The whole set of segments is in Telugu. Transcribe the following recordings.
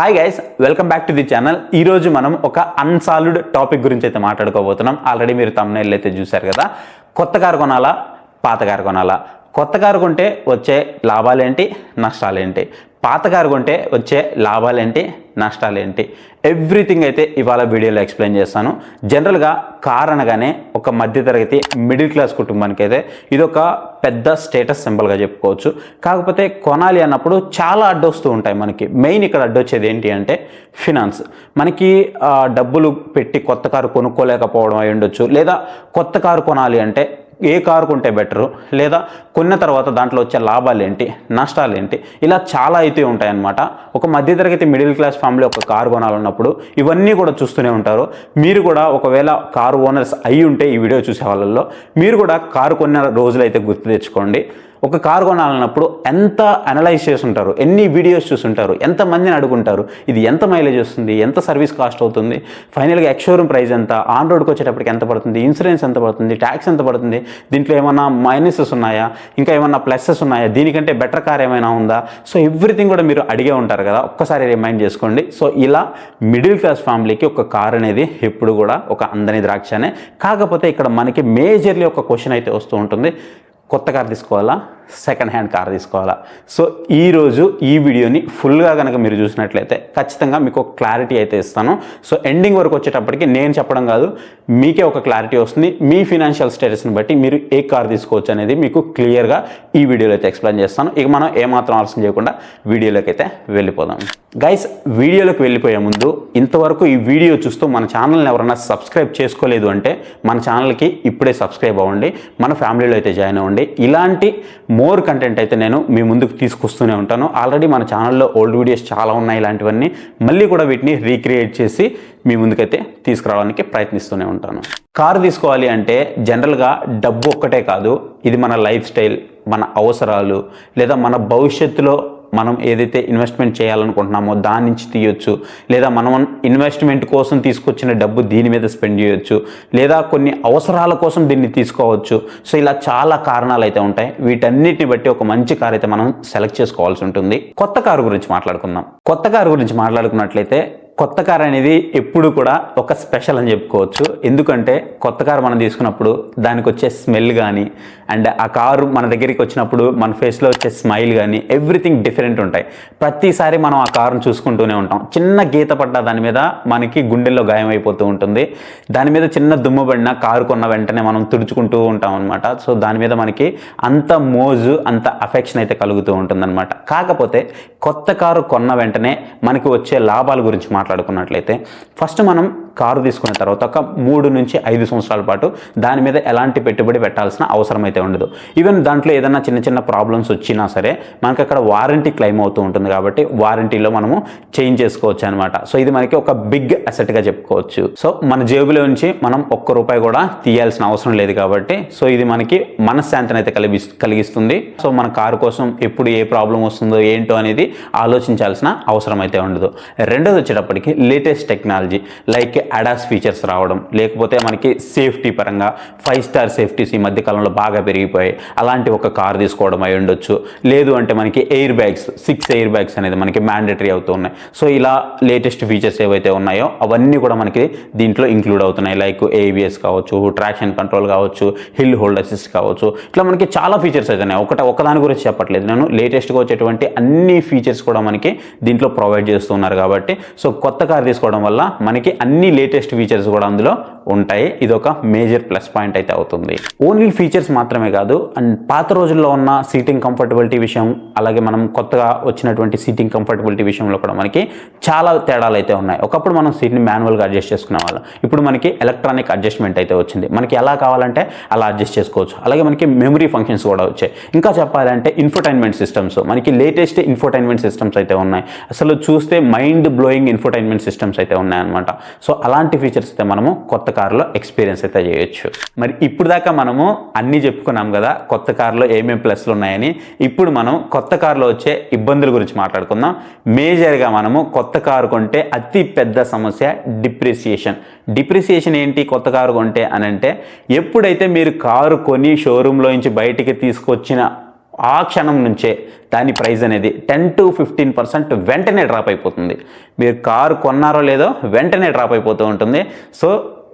Hi guys welcome back to the channel ఈరోజు మనం ఒక అన్సాల్వ్డ్ టాపిక్ గురించి అయితే మాట్లాడుకోబోతున్నాం. ఆల్రెడీ మీరు తమ్నైల్ అయితే చూశారు కదా. కొత్త కారు కొనాలా? పాత కారు కొనాలా? కొత్త కారు కొంటే వచ్చే లాభాలేంటి? నష్టాలేంటి? పాత కారు కొంటే వచ్చే లాభాలేంటి? నష్టాలేంటి? ఎవ్రీథింగ్ అయితే ఇవాళ వీడియోలో ఎక్స్ప్లెయిన్ చేస్తాను. జనరల్గా కార్ అనగానే ఒక మధ్యతరగతి మిడిల్ క్లాస్ కుటుంబానికి అయితే ఇది ఒక పెద్ద స్టేటస్ సింబల్గా చెప్పుకోవచ్చు. కాకపోతే కొనాలి అన్నప్పుడు చాలా అడ్డొస్తూ ఉంటాయి మనకి. మెయిన్ ఇక్కడ అడ్డొచ్చేది ఏంటి అంటే ఫినాన్స్. మనకి డబ్బులు పెట్టి కొత్త కారు కొనుక్కోలేకపోవడం అయి ఉండొచ్చు లేదా కొత్త కారు కొనాలి అంటే ఏ కారు కొంటే బెటరు? లేదా కొన్న తర్వాత దాంట్లో వచ్చే లాభాలు ఏంటి నష్టాలు ఏంటి ఇలా చాలా అయితే ఉంటాయన్నమాట. ఒక మధ్యతరగతి మిడిల్ క్లాస్ ఫ్యామిలీ ఒక కారు కొనాలన్నప్పుడు ఇవన్నీ కూడా చూస్తూనే ఉంటారు. మీరు కూడా ఒకవేళ కారు ఓనర్స్ అయి ఉంటే ఈ వీడియో చూసే వాళ్ళల్లో మీరు కూడా కారు కొన్న రోజులు అయితే గుర్తు తెచ్చుకోండి. ఒక కారు కొనాలన్నప్పుడు ఎంత అనలైజ్ చేసి ఉంటారు ఎన్ని వీడియోస్ చూసుంటారు ఎంతమందిని అడుగుంటారు? ఇది ఎంత మైలేజ్ వస్తుంది? ఎంత సర్వీస్ కాస్ట్ అవుతుంది? ఫైనల్గా ఎక్స్షోరూమ్ ప్రైస్ ఎంత? ఆన్ రోడ్కి వచ్చేటప్పటికి ఎంత పడుతుంది? ఇన్సూరెన్స్ ఎంత పడుతుంది? ట్యాక్స్ ఎంత పడుతుంది? దీంట్లో ఏమైనా మైనసెస్ ఉన్నాయా? ఇంకా ఏమైనా ప్లసెస్ ఉన్నాయా? దీనికంటే బెటర్ కార్ ఏమైనా ఉందా? సో ఎవ్రీథింగ్ కూడా మీరు అడిగే ఉంటారు కదా? ఒక్కసారి రిమైండ్ చేసుకోండి. సో ఇలా మిడిల్ క్లాస్ ఫ్యామిలీకి ఒక కార్ అనేది ఎప్పుడు కూడా ఒక అందని ద్రాక్షనే. కాకపోతే ఇక్కడ మనకి మేజర్లీ ఒక క్వశ్చన్ అయితే వస్తూ ఉంటుంది. కొత్త కార్ తీసుకోవాలా? సెకండ్ హ్యాండ్ కార్ తీసుకోవాలా. సో ఈరోజు ఈ వీడియోని ఫుల్గా కనుక మీరు చూసినట్లయితే ఖచ్చితంగా మీకు క్లారిటీ అయితే ఇస్తాను. సో ఎండింగ్ వరకు వచ్చేటప్పటికి నేను చెప్పడం కాదు మీకే ఒక క్లారిటీ వస్తుంది. మీ ఫినాన్షియల్ స్టేటస్ని బట్టి మీరు ఏ కార్ తీసుకోవచ్చు అనేది మీకు క్లియర్గా ఈ వీడియోలో అయితే ఎక్స్ప్లెయిన్ చేస్తాను. ఇక మనం ఏమాత్రం ఆలోచన చేయకుండా వీడియోలోకి అయితే వెళ్ళిపోదాం. గైస్ వీడియోలోకి వెళ్ళిపోయే ముందు ఇంతవరకు ఈ వీడియో చూస్తూ మన ఛానల్ని ఎవరైనా సబ్స్క్రైబ్ చేసుకోలేదు అంటే మన ఛానల్కి ఇప్పుడే సబ్స్క్రైబ్ అవ్వండి. మన ఫ్యామిలీలో అయితే జాయిన్ అవ్వండి. ఇలాంటి మోర్ కంటెంట్ అయితే నేను మీ ముందుకు తీసుకొస్తూనే ఉంటాను. ఆల్రెడీ మన ఛానల్లో ఓల్డ్ వీడియోస్ చాలా ఉన్నాయి ఇలాంటివన్నీ. మళ్ళీ కూడా వీటిని రీక్రియేట్ చేసి మీ ముందుకైతే తీసుకురావడానికి ప్రయత్నిస్తూనే ఉంటాను. కారు తీసుకోవాలి అంటే జనరల్గా డబ్బు ఒక్కటే కాదు. ఇది మన లైఫ్ స్టైల్ మన అవసరాలు లేదా మన భవిష్యత్తులో మనం ఏదైతే ఇన్వెస్ట్మెంట్ చేయాలనుకుంటున్నామో దాని నుంచి తీయొచ్చు. లేదా మనం ఇన్వెస్ట్మెంట్ కోసం తీసుకొచ్చిన డబ్బు దీని మీద స్పెండ్ చేయొచ్చు. లేదా కొన్ని అవసరాల కోసం దీన్ని తీసుకోవచ్చు. సో ఇలా చాలా కారణాలు అయితే ఉంటాయి. వీటన్నిటిని బట్టి ఒక మంచి కార్ అయితే మనం సెలెక్ట్ చేసుకోవాల్సి ఉంటుంది. కొత్త కారు గురించి మాట్లాడుకుందాం. కొత్త కారు గురించి మాట్లాడుకున్నట్లయితే కొత్త కార్ అనేది ఎప్పుడు కూడా ఒక స్పెషల్ అని చెప్పుకోవచ్చు. ఎందుకంటే కొత్త కారు మనం తీసుకున్నప్పుడు దానికి వచ్చే స్మెల్ కానీ అండ్ ఆ కారు మన దగ్గరికి వచ్చినప్పుడు మన ఫేస్లో వచ్చే స్మైల్ కానీ ఎవ్రీథింగ్ డిఫరెంట్ ఉంటాయి. ప్రతిసారి మనం ఆ కారును చూసుకుంటూనే ఉంటాం. చిన్న గీత పడ్డ దాని మీద మనకి గుండెల్లో గాయం అయిపోతూ ఉంటుంది. దాని మీద చిన్న దుమ్ము పడిన కారు కొన్న వెంటనే మనం తుడుచుకుంటూ ఉంటాం అనమాట సో దాని మీద మనకి అంత మోజు అంత అఫెక్షన్ అయితే కలుగుతూ ఉంటుందన్నమాట. కాకపోతే కొత్త కారు కొన్న వెంటనే మనకి వచ్చే లాభాల గురించి మాట్లాడుకున్నట్లయితే ఫస్ట్ మనం కారు తీసుకున్న తర్వాత ఒక మూడు నుంచి ఐదు సంవత్సరాల పాటు దాని మీద ఎలాంటి పెట్టుబడి పెట్టాల్సిన అవసరం అయితే ఉండదు. ఈవెన్ దాంట్లో ఏదైనా చిన్న చిన్న ప్రాబ్లమ్స్ వచ్చినా సరే మనకి అక్కడ వారంటీ క్లెయిమ్ అవుతూ ఉంటుంది కాబట్టి వారంటీలో మనము చేంజ్ చేసుకోవచ్చు అనమాట సో ఇది మనకి ఒక బిగ్ అసెట్గా చెప్పుకోవచ్చు. సో మన జేబులో నుంచి మనం ఒక్క రూపాయి కూడా తీయాల్సిన అవసరం లేదు కాబట్టి సో ఇది మనకి మనశ్శాంతిని అయితే కలిగి కలిగిస్తుంది. సో మన కారు కోసం ఎప్పుడు ఏ ప్రాబ్లం వస్తుందో ఏంటో అనేది ఆలోచించాల్సిన అవసరం అయితే ఉండదు. రెండోది వచ్చేటప్పటికి latest technology like ADAS features రావడం లేకపోతే మనకి సేఫ్టీ పరంగా ఫైవ్ స్టార్ సేఫ్టీస్ ఈ మధ్య కాలంలో బాగా పెరిగిపోయాయి. అలాంటి ఒక కార్ తీసుకోవడం అయి ఉండొచ్చు. లేదు అంటే మనకి air bags six air bags అనేది మనకి మ్యాండేటరీ అవుతూ ఉన్నాయి. సో ఇలా లేటెస్ట్ ఫీచర్స్ ఏవైతే ఉన్నాయో అవన్నీ కూడా మనకి దీంట్లో ఇంక్లూడ్ అవుతున్నాయి. లైక్ ఏబిఎస్ కావచ్చు ట్రాక్షన్ కంట్రోల్ కావచ్చు హిల్ హోల్డ్ అసిస్ట్ కావచ్చు. ఇట్లా మనకి చాలా ఫీచర్స్ అయితే ఉన్నాయి. ఒకట ఒకదాని గురించి చెప్పట్లేదు నేను. లేటెస్ట్గా వచ్చేటువంటి అన్ని ఫీచర్స్ కూడా మనకి దీంట్లో ప్రొవైడ్ చేస్తున్నారు కాబట్టి. సో కొత్త కార్ తీసుకోవడం వల్ల మనకి అన్ని లేటెస్ట్ ఫీచర్స్ కూడా అందులో ఉంటాయి. ఇది ఒక మేజర్ ప్లస్ పాయింట్ అయితే అవుతుంది. ఓన్లీ ఫీచర్స్ మాత్రమే కాదు అండ్ పాత రోజుల్లో ఉన్న సీటింగ్ కంఫర్టబిలిటీ విషయం అలాగే మనం కొత్తగా వచ్చినటువంటి సీటింగ్ కంఫర్టబిలిటీ విషయంలో కూడా మనకి చాలా తేడాలు అయితే ఉన్నాయి. ఒకప్పుడు మనం సీట్ని మాన్యువల్గా అడ్జస్ట్ చేసుకునే వాళ్ళం. ఇప్పుడు మనకి ఎలక్ట్రానిక్ అడ్జస్ట్మెంట్ అయితే వచ్చింది. మనకి ఎలా కావాలంటే అలా అడ్జస్ట్ చేసుకోవచ్చు. అలాగే మనకి మెమరీ ఫంక్షన్స్ కూడా వచ్చాయి. ఇంకా చెప్పాలంటే ఇన్ఫోటైన్మెంట్ సిస్టమ్స్ మనకి లేటెస్ట్ ఇన్ఫోటైన్మెంట్ సిస్టమ్స్ అయితే ఉన్నాయి. అసలు చూస్తే మైండ్ బ్లోయింగ్ ఇన్ఫోటైన్మెంట్ సిస్టమ్స్ అయితే ఉన్నాయన్నమాట. సో అలాంటి ఫీచర్స్ అయితే మనము కొత్త కారులో ఎక్స్పీరియన్స్ అయితే చేయొచ్చు. మరి ఇప్పుడు దాకా మనము అన్నీ చెప్పుకున్నాం కదా కొత్త కారులో ఏమేమి ప్లస్లు ఉన్నాయని. ఇప్పుడు మనం కొత్త కారులో వచ్చే ఇబ్బందుల గురించి మాట్లాడుకుందాం. మేజర్గా మనము కొత్త కారు కొంటే అతి పెద్ద సమస్య డిప్రిసియేషన్ డిప్రిసియేషన్ ఏంటి కొత్త కారు కొంటే అని అంటే ఎప్పుడైతే మీరు కారు కొని షోరూంలో నుంచి బయటికి తీసుకొచ్చిన ఆ క్షణం నుంచే దాని ప్రైస్ అనేది టెన్ టు ఫిఫ్టీన్ పర్సెంట్ వెంటనే డ్రాప్ అయిపోతుంది. మీరు కారు కొన్నారో లేదో వెంటనే డ్రాప్ అయిపోతూ ఉంటుంది. సో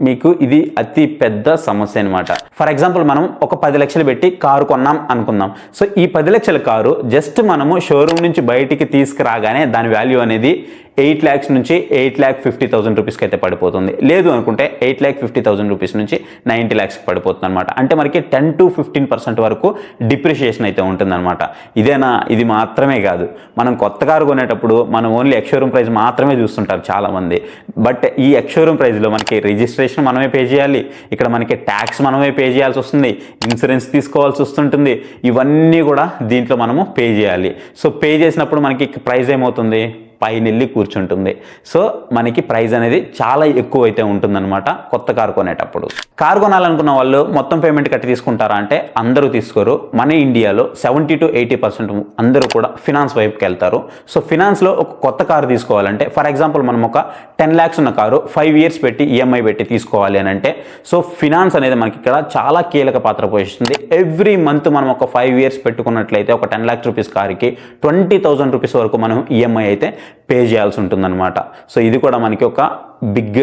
మీకు ఇది అతి పెద్ద సమస్య అనమాట ఫర్ ఎగ్జాంపుల్ మనం ఒక పది లక్షలు పెట్టి కారు కొన్నాం అనుకుందాం. సో ఈ పది లక్షల కారు జస్ట్ మనము షోరూమ్ నుంచి బయటికి తీసుకురాగానే దాని వాల్యూ అనేది ఎయిట్ ల్యాక్స్ నుంచి ఎయిట్ ల్యాక్ ఫిఫ్టీ థౌసండ్ రూపీస్కి అయితే పడిపోతుంది. లేదు అనుకుంటే eight lakh fifty thousand rupees నుంచి నైంటీ ల్యాక్స్కి పడిపోతుంది అనమాట అంటే మనకి టెన్ టు ఫిఫ్టీన్ పర్సెంట్ వరకు డిప్రిషియేషన్ అయితే ఉంటుందన్నమాట. ఇదేనా? ఇది మాత్రమే కాదు. మనం కొత్త కారు కొనేటప్పుడు మనం ఓన్లీ ఎక్స్షోరూమ్ ప్రైస్ మాత్రమే చూస్తుంటారు చాలామంది. బట్ ఈ ఎక్స్షోరూమ్ ప్రైస్లో మనకి రిజిస్ట్రేషన్ మనమే పే చేయాలి. ఇక్కడ మనకి ట్యాక్స్ మనమే పే చేయాల్సి వస్తుంది. ఇన్సూరెన్స్ తీసుకోవాల్సి వస్తుంటుంది. ఇవన్నీ కూడా దీంట్లో మనము పే చేయాలి. సో పే చేసినప్పుడు మనకి ప్రైస్ ఏమవుతుంది? పైన వెళ్ళి కూర్చుంటుంది. సో మనకి ప్రైస్ అనేది చాలా ఎక్కువ అయితే ఉంటుందన్నమాట కొత్త కారు కొనేటప్పుడు. కారు కొనాలనుకున్న వాళ్ళు మొత్తం పేమెంట్ కట్టి తీసుకుంటారా అంటే అందరూ తీసుకోరు. మన ఇండియాలో సెవెంటీ టు ఎయిటీ పర్సెంట్ అందరూ కూడా ఫినాన్స్ వైపుకి వెళ్తారు. సో ఫినాన్స్లో ఒక కొత్త కారు తీసుకోవాలంటే ఫర్ ఎగ్జాంపుల్ మనం ఒక టెన్ ల్యాక్స్ ఉన్న కారు ఫైవ్ ఇయర్స్ పెట్టి ఈఎంఐ పెట్టి తీసుకోవాలి అని అంటే సో ఫినాన్స్ అనేది మనకి ఇక్కడ చాలా కీలక పాత్ర పోషిస్తుంది. ఎవ్రీ మంత్ మనం ఒక ఫైవ్ ఇయర్స్ పెట్టుకున్నట్లయితే ఒక టెన్ ల్యాక్స్ రూపీస్ కారుకి ట్వంటీ థౌసండ్ రూపీస్ వరకు మనం ఈఎంఐ అయితే పే చేయాల్సి ఉంటుందన్నమాట. సో ఇది కూడా మనకి ఒక బిగ్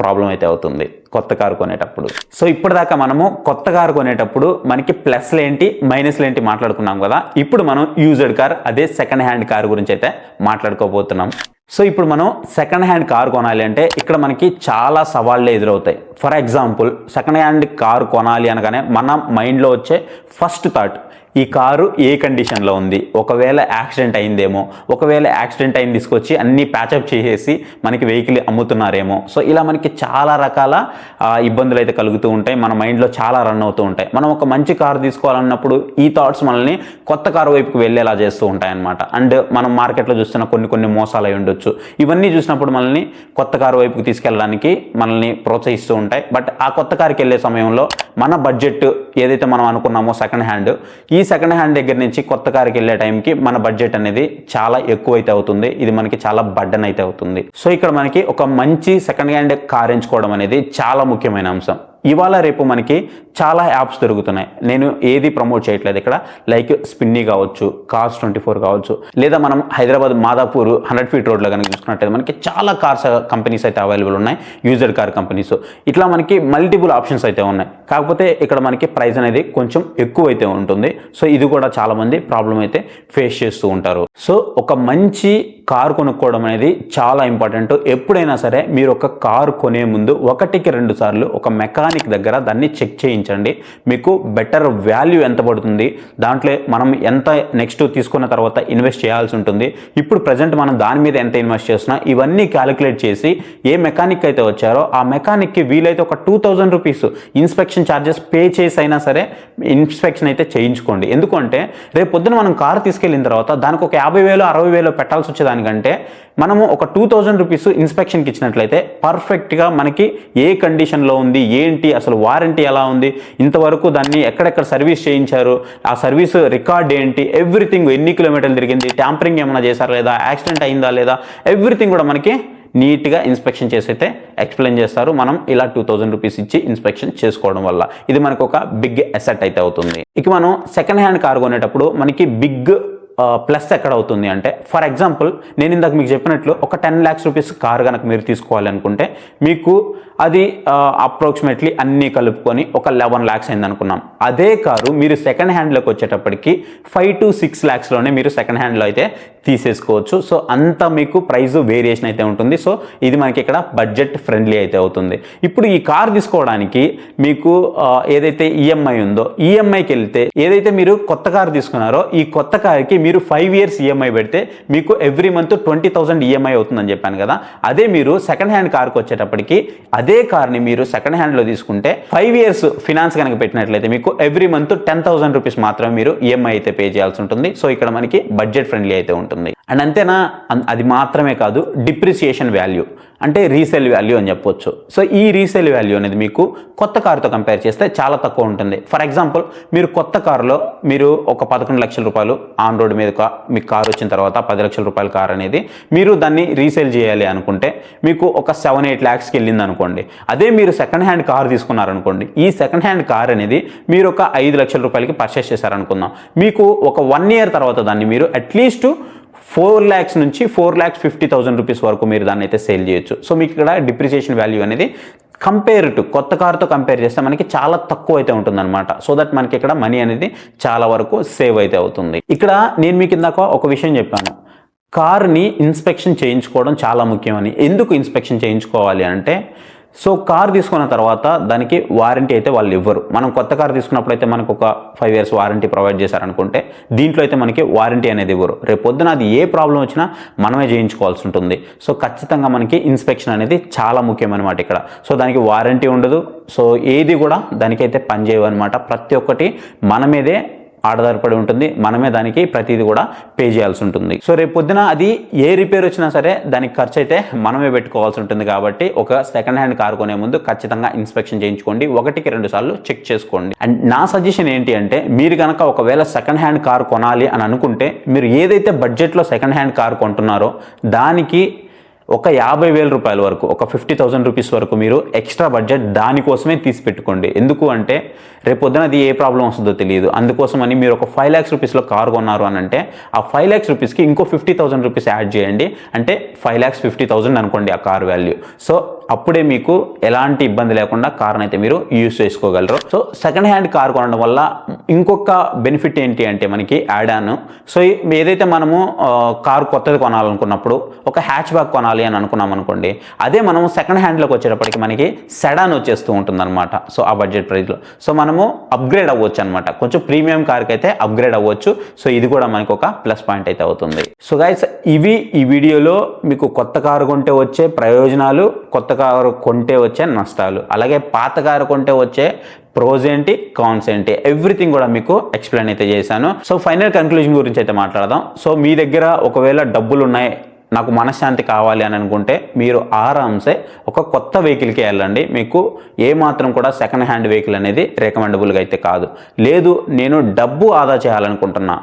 ప్రాబ్లం అయితే అవుతుంది కొత్త కారు కొనేటప్పుడు. సో ఇప్పటిదాకా మనము కొత్త కారు కొనేటప్పుడు మనకి ప్లస్లు ఏంటి మైనస్లు ఏంటి మాట్లాడుకున్నాం కదా. ఇప్పుడు మనం యూజ్డ్ కార్ అదే సెకండ్ హ్యాండ్ కార్ గురించి అయితే మాట్లాడుకోబోతున్నాం. సో ఇప్పుడు మనం సెకండ్ హ్యాండ్ కార్ కొనాలి అంటే ఇక్కడ మనకి చాలా సవాళ్ళే ఎదురవుతాయి. For example second hand car కొనాలి అనగానే మన మైండ్లో వచ్చే ఫస్ట్ థాట్ ఈ కారు ఏ కండిషన్లో ఉంది? ఒకవేళ యాక్సిడెంట్ అయిందేమో ఒకవేళ యాక్సిడెంట్ అయింది తీసుకొచ్చి అన్ని ప్యాచప్ చేసేసి మనకి వెహికల్ అమ్ముతున్నారేమో. సో ఇలా మనకి చాలా రకాల ఇబ్బందులు అయితే కలుగుతూ ఉంటాయి. మన మైండ్లో చాలా రన్ అవుతూ ఉంటాయి. మనం ఒక మంచి కారు తీసుకోవాలన్నప్పుడు ఈ థాట్స్ మనల్ని కొత్త కారు వైపుకి వెళ్ళేలా చేస్తూ ఉంటాయన్నమాట. అండ్ మనం మార్కెట్లో చూస్తున్న కొన్ని కొన్ని మోసాలు అయి ఉండొచ్చు. ఇవన్నీ చూసినప్పుడు మనల్ని కొత్త కారు వైపుకి తీసుకెళ్ళడానికి మనల్ని ప్రోత్సహిస్తూ ఉంటాయి బట్ ఆ కొత్త కారుకి వెళ్ళే సమయంలో మన బడ్జెట్ ఏదైతే మనం అనుకున్నామో సెకండ్ హ్యాండ్ ఈ సెకండ్ హ్యాండ్ దగ్గర నుంచి కొత్త కారుకి వెళ్ళే టైంకి మన బడ్జెట్ అనేది చాలా ఎక్కువ అయితే అవుతుంది. ఇది మనకి చాలా బడ్డన్ అయితే అవుతుంది. సో ఇక్కడ మనకి ఒక మంచి సెకండ్ హ్యాండ్ కార్ ఎంచుకోవడం అనేది చాలా ముఖ్యమైన అంశం. ఇవాళ రేపు మనకి చాలా యాప్స్ దొరుకుతున్నాయి. నేను ఏది ప్రమోట్ చేయట్లేదు ఇక్కడ. లైక్ స్పిన్నీ కావచ్చు కార్స్ ట్వంటీ ఫోర్ కావచ్చు లేదా మనం హైదరాబాద్ మాదాపూర్ హండ్రెడ్ ఫీట్ రోడ్లో కనుక చూసుకున్నట్టయితే మనకి చాలా కార్స్ కంపెనీస్ అయితే అవైలబుల్ ఉన్నాయి. User car companies. ఇట్లా మనకి మల్టిపుల్ ఆప్షన్స్ అయితే ఉన్నాయి. కాకపోతే ఇక్కడ మనకి ప్రైస్ అనేది కొంచెం ఎక్కువ అయితే ఉంటుంది. సో ఇది కూడా చాలామంది ప్రాబ్లం అయితే ఫేస్ చేస్తూ ఉంటారు. సో ఒక మంచి కారు కొనుక్కోవడం అనేది చాలా ఇంపార్టెంట్. ఎప్పుడైనా సరే మీరు ఒక కారు కొనే ముందు ఒకటికి రెండు సార్లు ఒక మెకానిక్ దగ్గర దాన్ని చెక్ చేయించండి. మీకు బెటర్ వాల్యూ ఎంత పడుతుంది దాంట్లో మనం ఎంత నెక్స్ట్ తీసుకున్న తర్వాత ఇన్వెస్ట్ చేయాల్సి ఉంటుంది. ఇప్పుడు ప్రజెంట్ మనం దాని మీద ఎంత ఇన్వెస్ట్ చేస్తున్నా ఇవన్నీ క్యాలిక్యులేట్ చేసి ఏ మెకానిక్ అయితే వచ్చారో ఆ మెకానిక్కి వీలైతే ఒక two thousand rupees inspection charges pay చేసి అయినా సరే ఇన్స్పెక్షన్ అయితే చేయించుకోండి. ఎందుకంటే రేపు పొద్దున మనం కారు తీసుకెళ్ళిన తర్వాత దానికి ఒక యాభై వేలు అరవై వేలు పెట్టాల్సి దానికంటే మనము ఒక టూ థౌజండ్ రూపీస్ ఇన్స్పెక్షన్కి ఇచ్చినట్లయితే పర్ఫెక్ట్గా మనకి ఏ కండిషన్లో ఉంది ఏంటి అసలు వారంటీ ఎలా ఉంది ఇంతవరకు దాన్ని ఎక్కడెక్కడ సర్వీస్ చేయించారు ఆ సర్వీస్ రికార్డ్ ఏంటి ఎవ్రీథింగ్ ఎన్ని కిలోమీటర్లు తిరిగింది ట్యాంపరింగ్ ఏమైనా చేశారా లేదా యాక్సిడెంట్ అయిందా లేదా ఎవ్రీథింగ్ కూడా మనకి నీట్గా ఇన్స్పెక్షన్ చేసి అయితే ఎక్స్ప్లెయిన్ చేస్తారు. మనం ఇలా టూ థౌజండ్ రూపీస్ ఇచ్చి ఇన్స్పెక్షన్ చేసుకోవడం వల్ల ఇది మనకు ఒక బిగ్ అసెట్ అయితే అవుతుంది. ఇక మనం సెకండ్ హ్యాండ్ కార్ కొనేటప్పుడు మనకి బిగ్ ప్లస్ ఎక్కడ అవుతుంది అంటే ఫర్ ఎగ్జాంపుల్ నేను ఇందాక మీకు చెప్పినట్లు ఒక టెన్ ల్యాక్స్ రూపీస్ కార్ కనుక మీరు తీసుకోవాలనుకుంటే మీకు అది అప్రాక్సిమేట్లీ అన్నీ కలుపుకొని ఒక లెవెన్ ల్యాక్స్ అయింది అనుకున్నాం అదే కారు మీరు సెకండ్ హ్యాండ్లోకి వచ్చేటప్పటికి ఫైవ్ టు సిక్స్ ల్యాక్స్లోనే మీరు సెకండ్ హ్యాండ్లో అయితే తీసేసుకోవచ్చు. సో అంత మీకు ప్రైస్ వేరియేషన్ అయితే ఉంటుంది. సో ఇది మనకి ఇక్కడ బడ్జెట్ ఫ్రెండ్లీ అయితే అవుతుంది. ఇప్పుడు ఈ కార్ తీసుకోవడానికి మీకు ఏదైతే ఈఎంఐ ఉందో ఈఎంఐకి వెళ్తే ఏదైతే మీరు కొత్త కార్ తీసుకున్నారో ఈ కొత్త కార్కి మీరు ఫైవ్ ఇయర్స్ ఈఎంఐ పెడితే మీకు every month twenty thousand EMI అవుతుందని చెప్పాను కదా. అదే మీరు సెకండ్ హ్యాండ్ కార్కి వచ్చేటప్పటికి అది అదే కార్ని మీరు సెకండ్ హ్యాండ్లో తీసుకుంటే ఫైవ్ ఇయర్స్ ఫినాన్స్ కనుక పెట్టినట్లయితే మీకు every month ten thousand rupees మాత్రమే మీరు ఈఎంఐ అయితే పే చేయాల్సి ఉంటుంది. సో ఇక్కడ మనకి బడ్జెట్ ఫ్రెండ్లీ అయితే ఉంటుంది. అండ్ అంతేనా? అది మాత్రమే కాదు డిప్రిసియేషన్ వాల్యూ అంటే రీసేల్ వాల్యూ అని చెప్పొచ్చు. సో ఈ రీసేల్ వాల్యూ అనేది మీకు కొత్త కారుతో కంపేర్ చేస్తే చాలా తక్కువ ఉంటుంది. ఫర్ ఎగ్జాంపుల్ మీరు కొత్త కారులో మీరు ఒక పదకొండు లక్షల రూపాయలు ఆన్ రోడ్ మీద మీకు కారు వచ్చిన తర్వాత పది లక్షల రూపాయల కార్ అనేది మీరు దాన్ని రీసేల్ చేయాలి అనుకుంటే మీకు ఒక సెవెన్ ఎయిట్ ల్యాక్స్కి వెళ్ళింది అనుకోండి అనుకోండి. అదే మీరు సెకండ్ హ్యాండ్ కార్ తీసుకున్నారనుకోండి ఈ సెకండ్ హ్యాండ్ కార్ అనేది మీరు ఒక ఐదు లక్షల రూపాయలకి పర్చేస్ చేశారనుకుందాం. మీకు ఒక వన్ ఇయర్ తర్వాత దాన్ని మీరు అట్లీస్ట్ ఫోర్ ల్యాక్స్ నుంచి four lakhs fifty thousand rupees వరకు మీరు దాన్ని అయితే సేల్ చేయొచ్చు. సో మీకు ఇక్కడ డిప్రిసియేషన్ వాల్యూ అనేది కంపేర్ టు కొత్త కార్తో కంపేర్ చేస్తే మనకి చాలా తక్కువ అయితే ఉంటుందన్నమాట. సో దట్ మనకి ఇక్కడ మనీ అనేది చాలా వరకు సేవ్ అయితే అవుతుంది. ఇక్కడ నేను మీకు ఇందాక ఒక విషయం చెప్పాను. కార్ని ఇన్స్పెక్షన్ చేయించుకోవడం చాలా ముఖ్యమని. ఎందుకు ఇన్స్పెక్షన్ చేయించుకోవాలి అంటే సో కార్ తీసుకున్న తర్వాత దానికి వారంటీ అయితే వాళ్ళు ఇవ్వరు. మనం కొత్త కార్ తీసుకున్నప్పుడు అయితే మనకు ఒక ఫైవ్ ఇయర్స్ వారంటీ ప్రొవైడ్ చేశారనుకుంటే దీంట్లో అయితే మనకి వారంటీ అనేది ఇవ్వరు. రేపు పొద్దున అది ఏ ప్రాబ్లం వచ్చినా మనమే చేయించుకోవాల్సి ఉంటుంది. సో ఖచ్చితంగా మనకి ఇన్స్పెక్షన్ అనేది చాలా ముఖ్యమన్నమాట ఇక్కడ. సో దానికి వారంటీ ఉండదు. సో ఏది కూడా దానికైతే పనిచేయవు అనమాట ప్రతి ఒక్కటి మన మీదే ఆధారపడి ఉంటుంది. మనమే దానికి ప్రతిదీ కూడా పే చేయాల్సి ఉంటుంది. సో రేపు పొద్దున అది ఏ రిపేర్ వచ్చినా సరే దానికి ఖర్చు అయితే మనమే పెట్టుకోవాల్సి ఉంటుంది కాబట్టి ఒక సెకండ్ హ్యాండ్ కార్ కొనే ముందు ఖచ్చితంగా ఇన్స్పెక్షన్ చేయించుకోండి. ఒకటికి రెండు సార్లు చెక్ చేసుకోండి. అండ్ నా సజెషన్ ఏంటి అంటే మీరు కనుక ఒకవేళ సెకండ్ హ్యాండ్ కార్ కొనాలి అని అనుకుంటే మీరు ఏదైతే బడ్జెట్లో సెకండ్ హ్యాండ్ కార్ కొంటున్నారో దానికి ఒక యాభై వేల రూపాయల వరకు ఒక ఫిఫ్టీ థౌసండ్ రూపీస్ వరకు మీరు ఎక్స్ట్రా బడ్జెట్ దానికోసమే తీసి పెట్టుకోండి ఎందుకు అంటే రేపు పొద్దున అది ఏ ప్రాబ్లం వస్తుందో తెలియదు. అందుకోసం అని మీరు ఒక ఫైవ్ ల్యాక్స్ రూపీస్లో కార్ కొన్నారు అని అంటే ఆ ఫైవ్ ల్యాక్స్ రూపీస్కి ఇంకో ఫిఫ్టీ థౌసండ్ రూపీస్ యాడ్ చేయండి. అంటే ఫైవ్ ల్యాక్స్ ఫిఫ్టీ థౌసండ్ అనుకోండి ఆ కార్ వాల్యూ. సో అప్పుడే మీకు ఎలాంటి ఇబ్బంది లేకుండా కార్ని అయితే మీరు యూస్ చేసుకోగలరు. సో సెకండ్ హ్యాండ్ కార్ కొనడం వల్ల ఇంకొక బెనిఫిట్ ఏంటి అంటే మనకి యాడ్ ఆన్ సో ఏదైతే మనము కార్ కొత్తది కొనాలనుకున్నప్పుడు ఒక హ్యాచ్ బ్యాగ్ కొనాలి అని అనుకున్నాం అనుకోండి అదే మనం సెకండ్ హ్యాండ్లోకి వచ్చేటప్పటికి మనకి సెడాన్ వచ్చేస్తూ ఉంటుందన్నమాట. సో ఆ బడ్జెట్ ప్రైస్లో సో మనము అప్గ్రేడ్ అవ్వచ్చు అనమాట కొంచెం ప్రీమియం కార్కి అయితే అప్గ్రేడ్ అవ్వచ్చు. సో ఇది కూడా మనకు ఒక ప్లస్ పాయింట్ అయితే అవుతుంది. సో గైస్ ఇవి ఈ వీడియోలో మీకు కొత్త కారు కొంటే వచ్చే ప్రయోజనాలు కొత్త కారు కొంటే వచ్చే నష్టాలు అలాగే పాత కారు కొంటే వచ్చే ప్రోజ్ ఏంటి కాన్స్ ఏంటి ఎవ్రీథింగ్ కూడా మీకు ఎక్స్ప్లెయిన్ అయితే చేశాను. సో ఫైనల్ కన్క్లూజన్ గురించి అయితే మాట్లాడదాం. సో మీ దగ్గర ఒకవేళ డబ్బులు ఉన్నాయి నాకు మనశ్శాంతి కావాలి అని అనుకుంటే మీరు ఆరామ్సే ఒక కొత్త వెహికల్కి వెళ్ళండి. మీకు ఏ మాత్రం కూడా సెకండ్ హ్యాండ్ వెహికల్ అనేది రికమెండబుల్గా అయితే కాదు. లేదు నేను డబ్బు ఆదా చేయాలనుకుంటున్నా.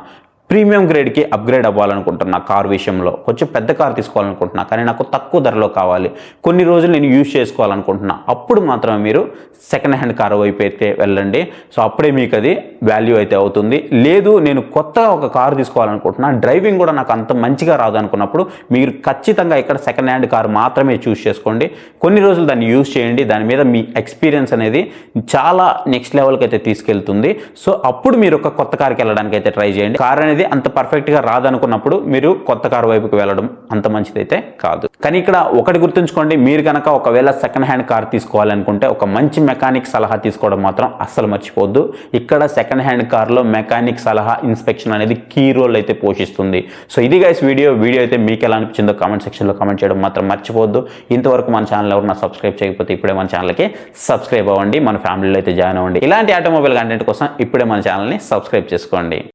ప్రీమియం గ్రేడ్కి అప్గ్రేడ్ అవ్వాలనుకుంటున్నా కార్ విషయంలో. కొంచెం పెద్ద కార్ తీసుకోవాలనుకుంటున్నా కానీ నాకు తక్కువ ధరలో కావాలి. కొన్ని రోజులు నేను యూజ్ చేసుకోవాలనుకుంటున్నా. అప్పుడు మాత్రమే మీరు సెకండ్ హ్యాండ్ కార్ వైపు అయితే వెళ్ళండి. సో అప్పుడే మీకు అది వాల్యూ అయితే అవుతుంది. లేదు నేను కొత్తగా ఒక కార్ తీసుకోవాలనుకుంటున్నా డ్రైవింగ్ కూడా నాకు అంత మంచిగా రాదు అనుకున్నప్పుడు మీరు ఖచ్చితంగా ఇక్కడ సెకండ్ హ్యాండ్ కార్ మాత్రమే చూస్ చేసుకోండి. కొన్ని రోజులు దాన్ని యూజ్ చేయండి. దాని మీద మీ ఎక్స్పీరియన్స్ అనేది చాలా నెక్స్ట్ లెవెల్కి అయితే తీసుకెళ్తుంది. సో అప్పుడు మీరు ఒక కొత్త కార్కి వెళ్ళడానికి అయితే ట్రై చేయండి. కార్ అనేది అంత పర్ఫెక్ట్గా రాదనుకున్నప్పుడు మీరు కొత్త కార్ వైపుకి వెళ్ళడం అంత మంచిదైతే కాదు. కానీ ఇక్కడ ఒకటి గుర్తుంచుకోండి మీరు కనుక ఒకవేళ సెకండ్ హ్యాండ్ కార్ తీసుకోవాలనుకుంటే ఒక మంచి మెకానిక్ సలహా తీసుకోవడం మాత్రం అస్సలు మర్చిపోవద్దు. ఇక్కడ సెకండ్ హ్యాండ్ కార్లో మెకానిక్ సలహా ఇన్స్పెక్షన్ అనేది కీ రోల్ అయితే పోషిస్తుంది. సో ఇది గైస్ వీడియో వీడియో అయితే మీకు ఎలా అనిపించిందో కామెంట్ సెక్షన్లో కామెంట్ చేయడం మాత్రం మర్చిపోవద్దు. ఇంతవరకు మన ఛానల్ ఎవరన్నా సబ్స్క్రైబ్ చేయకపోతే ఇప్పుడే మన ఛానల్కి సబ్స్క్రైబ్ అవ్వండి. మన ఫ్యామిలీలో అయితే జాయిన్ అవ్వండి. ఇలాంటి ఆటోమొబైల్ కంటెంట్ కోసం ఇప్పుడే మన ఛానల్ని సబ్స్క్రైబ్ చేసుకోండి.